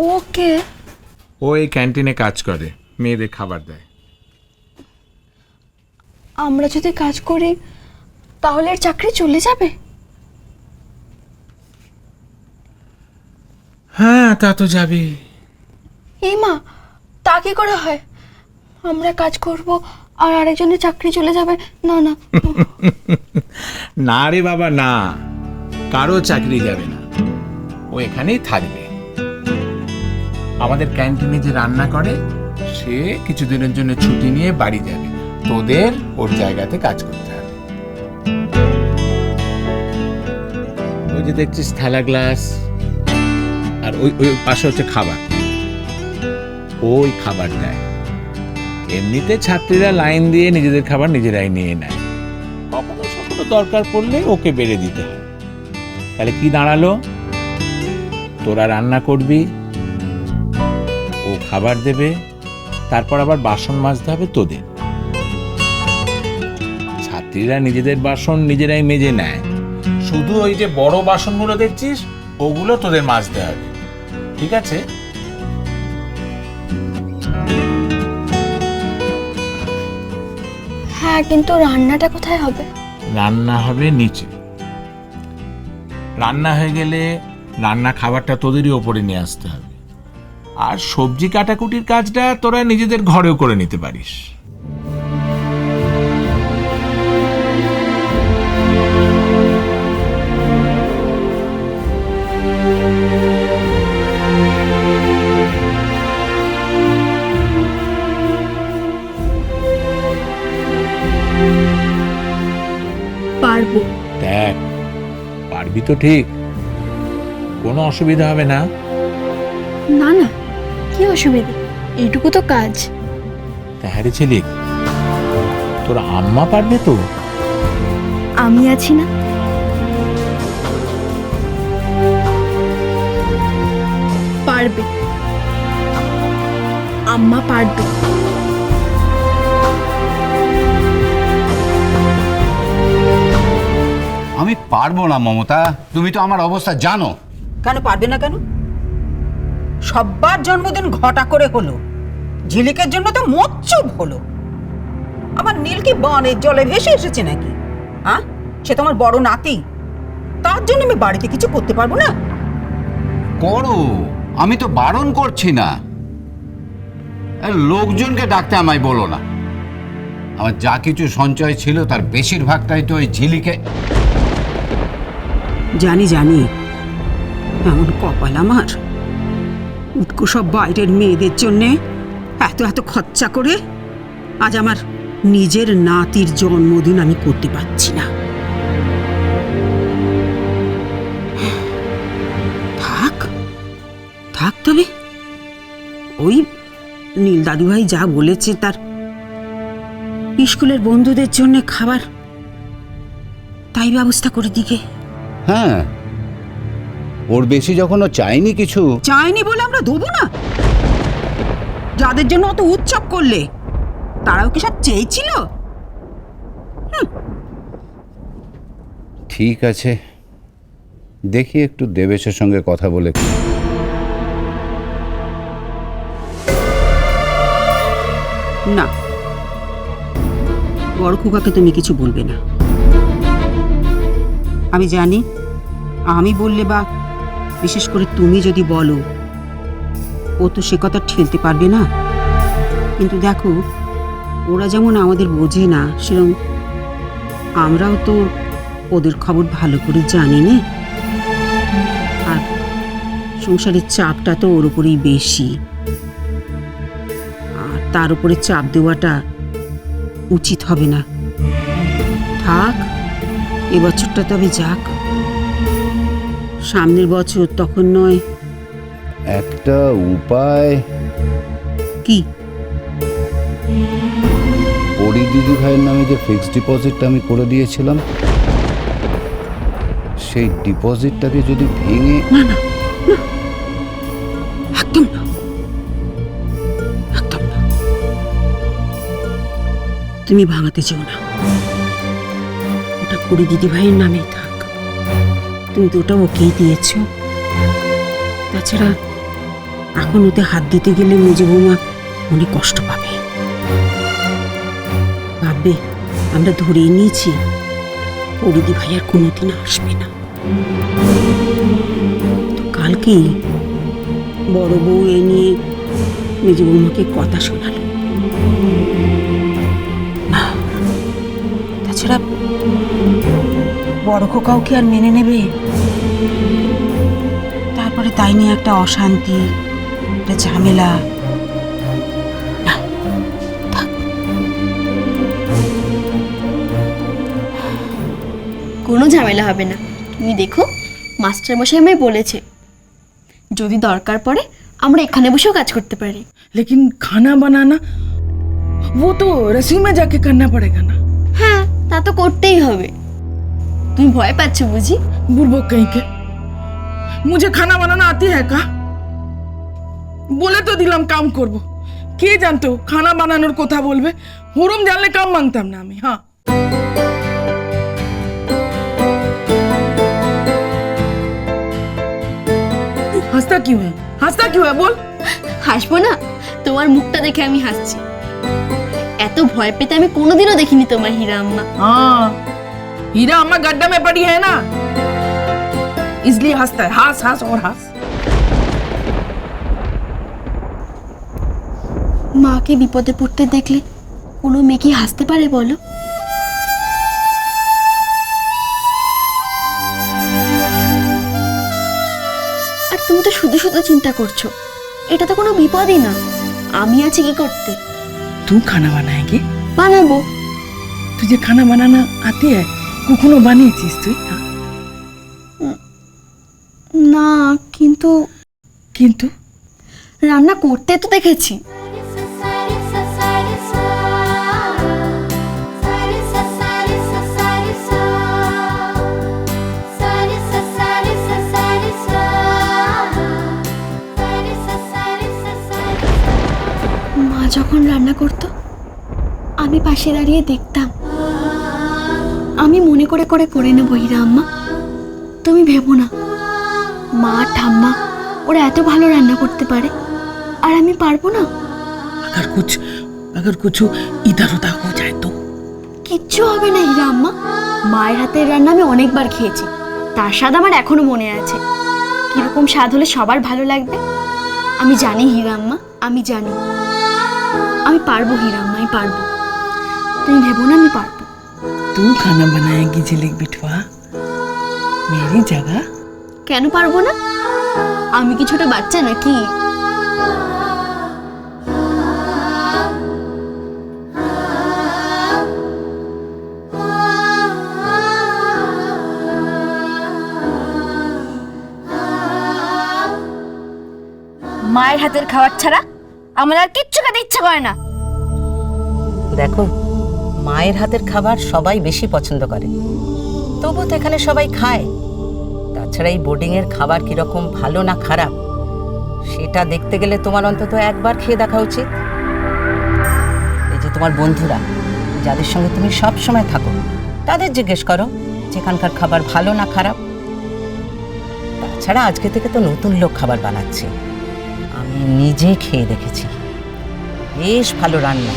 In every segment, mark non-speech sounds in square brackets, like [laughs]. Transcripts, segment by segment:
ওকে। ও এই ক্যান্টিনে কাজ করে মেয়েদের খাবার দেয়। আমরা যদি কাজ করি তাহলে এর চাকরি চলে যাবে? হ্যাঁ তা তো যাবে এই মা তা কি করে হয়? আমরা কাজ করব আর আরেকজনের চাকরি চলে যাবে? না না। [laughs] না রে বাবা না। কারও চাকরি যাবে না। ও এখানেই থাকবে। আমাদের ক্যান্টিনে যে রান্না করে, সে কিছুদিনের জন্য ছুটি নিয়ে বাড়ি যাবে। তোদের ওর জায়গাতে কাজ করতে হবে। ওই যে দেখছিস থালা গ্লাস, আর ওই ওই পাশে হচ্ছে খাবার। ওই খাবার দেয়। এমনিতে ছাত্রীরা লাইন দিয়ে নিজেদের খাবার নিজেরাই নিয়ে নেয়। কখনো দরকার পড়লে ওকে বেড়ে দিতে হয়। তাহলে কি দাঁড়াল? তোরা রান্না করবি? ও খাবার দেবে তারপর আবার বাসন মাজতে হবে তোদের। ছাত্রীরা নিজেদের বাসন নিজেরাই মেজে নেয়। শুধু ওই যে বড় বাসনগুলো দেখছিস ওগুলো তোদের মাজতে হবে। ঠিক আছে? হ্যাঁ কিন্তু রান্নাটা কোথায় হবে? রান্না হবে নিচে। রান্না হয়ে গেলে রান্না খাবারটা তোদেরই ওপরে নিয়ে আসতে হবে। আর সবজি কাটাকুটির কাজটা তোরা নিজেদের ঘরেও করে নিতে পারিস। পারব। দেখ পারবি তো ঠিক। কোনো অসুবিধা হবে না। না না। কি অসুবিধা? এইটুকু তো কাজ। তাহারে ছেলে তোর আম্মা পারবে তো? আমি আছি না। পারবে। আম্মা পারবে। আমি পারব না মমতা। তুমি তো আমার অবস্থা জানো। কেন পারবে না কেন? সব্বার জন্মদিন ঘটা করে হলো। ঝিলিকের জন্য তো মোচ্চুপ হলো। আমার নীল কি বানের জলে ভেসে এসেছে নাকি? হ্যাঁ সে তোমার বড় নাতি। তার জন্য আমি বাড়িতে কিছু করতে পারব না? করো। আমি তো বারণ করছি না। লোকজনকে ডাকতে আমায় বলো না। আমার যা কিছু সঞ্চয় ছিল তার বেশিরভাগটাই তো ওই ঝিলিকে। জানি জানি। এমন কপাল আমার। উৎকু সব বাইরের মেয়েদের জন্যে এত এত খরচা করে আজ আমার নিজের নাতির জন্মদিন আমি করতে পারছি না। থাক থাক তবে। ওই নীল দাদুভাই যা বলেছে তার স্কুলের বন্ধুদের জন্য খাবার তাই ব্যবস্থা করে দিকে। হ্যাঁ ওর বেশি যখন ও চায়নি কিছু। চাইনি বলে আমরা দেবো না। যাদের জন্য অত উৎসব করলে তারাও কি সব চেয়েছিল? ঠিক আছে। দেখি একটু দেবেশের সঙ্গে কথা বলে। না। বড় খোকাকে তুমি কিছু বলবে না। আমি জানি আমি বললে বা বিশেষ করে তুমি যদি বলো, ও তো সে কথা ঠেলতে পারবে না। কিন্তু দেখো, ওরা যেমন আমাদের বোঝে না, সেরকম আমরাও তো ওদের খবর ভালো করে জানি না। আর সংসারের চাপটা তো ওর উপরেই বেশি। আর তার উপরে চাপ দেওয়াটা উচিত হবে না। থাক এবছরটা তবে যাক। সামনের বছর তখন নয়। একটা উপায়? কি? পরি দিদি ভাইয়ের নামে যে ফিক্সড ডিপোজিটটা আমি করে দিয়েছিলাম সেই ডিপোজিটটাকে যদি ভেঙে না না একদম না। একদম না। তুমি ভাঙাতে চেও না। ওটা কুড়ি দিদি ভাইয়ের নামেই থাক। তুমি ওটা ওকেই দিয়েছ। তাছাড়া এখন ওতে হাত দিতে গেলে মেজে বৌমা অনেক কষ্ট পাবে। ভাববে, আমরা ধরেই নিয়েছি পরিদি ভাই আর কোনোদিন আসবে না। তো কালকেই বড় বউ এ নিয়ে মেজে বৌমাকে কথা শোনালো। না, তাছাড়া বড় খোকাও কি আর মেনে নেবে তারপরে তাই নিয়ে একটা অশান্তি একটা ঝামেলা না, থাক। কোনো ঝামেলা হবে না তুমি দেখো মাস্টার মশাই আমায় বলেছে যদি দরকার পড়ে আমরা এখানে বসেও কাজ করতে পারি लेकिन खाना बनाना वो तो रसोई में जाके करना पड़ेगा ना হ্যাঁ তা তো করতেই হবে তুমি ভয় পাচ্ছ বুঝি बुरबक कहीं के मुझे खाना बनाना आती है का বলে তো দিলাম কাম করব কে জানতো খানা বানানোর কথা বলবে হুরুম জানলে কাম মাংতাম না আমি হ্যাঁ হাসতা क्यों है হাসতা क्यों है बोल হাসবো না তোমার মুখটা দেখে আমি হাসছি এত ভয় পেতে আমি কোনোদিনও দেখিনি তোমার হীরা আম্মা हाँ हीरा अम्मा गड्ढा में पड़ी है ना इसलिए हंसता है हंस हंस और हंस মাকে বিপদে পড়তে দেখলে কোনো মেয়ে কি হাসতে পারে বলো আর তুমি তো শুধু শুধু চিন্তা করছো এটা তো কোনো বিপদই না আমি আছি কি করতে तू खाना बनाएगी বানাবো तुझे खाना बनाना आती है কখনো বানিয়েছিস তুই? না। কিন্তু কিন্তু? রান্না করতে তো দেখেছি। মা যখন রান্না করতো আমি পাশে দাঁড়িয়ে দেখতাম। আমি মনে করে করে করে নেবো হীরা আম্মা তুমি ভেবো না মা ঠাম্মা ওরা এত ভালো রান্না করতে পারে আর আমি পারবো না अगर कुछ अगर कुछ इधर उधर हो जाए तो কিচ্ছু হবে না হীরা আম্মা মায়ের হাতের রান্না আমি অনেকবার খেয়েছি তার স্বাদ আমার এখনো মনে আছে কিরকম স্বাদ হলে সবার ভালো লাগবে আমি জানি হীরা আম্মা আমি জানি আমি পারবো হীরা আম্মা আমি পারবো তুমি ভেবো না আমি পারবো तू खाना बनाएगी झिलिक बिठवा मेरी जगह কেন পারবো না আমি কি ছোট বাচ্চা নাকি মায়ের হাতের খাবার ছাড়া আমার আর কিচ্ছু খেতে ইচ্ছে করে না দেখো মায়ের হাতের খাবার সবাই বেশি পছন্দ করে। তবু তো এখানে সবাই খায়। তাছাড়া এই বোর্ডিংয়ের খাবার কীরকম ভালো না খারাপ, সেটা দেখতে গেলে তোমার অন্তত একবার খেয়ে দেখা উচিত। এই যে তোমার বন্ধুরা, যাদের সঙ্গে তুমি সব সময় থাকো, তাদের জিজ্ঞেস করো যেখানকার খাবার ভালো না খারাপ। তাছাড়া আজকে থেকে তো নতুন লোক খাবার বানাচ্ছে। আমি নিজে খেয়ে দেখেছি। বেশ ভালো রান্না।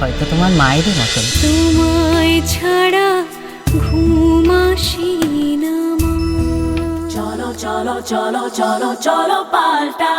হয়তো তোমার মায়েরই মতন। তোমায় ছাড়া ঘুমাসি না চলো চলো চলো চলো চলো পাল্টা।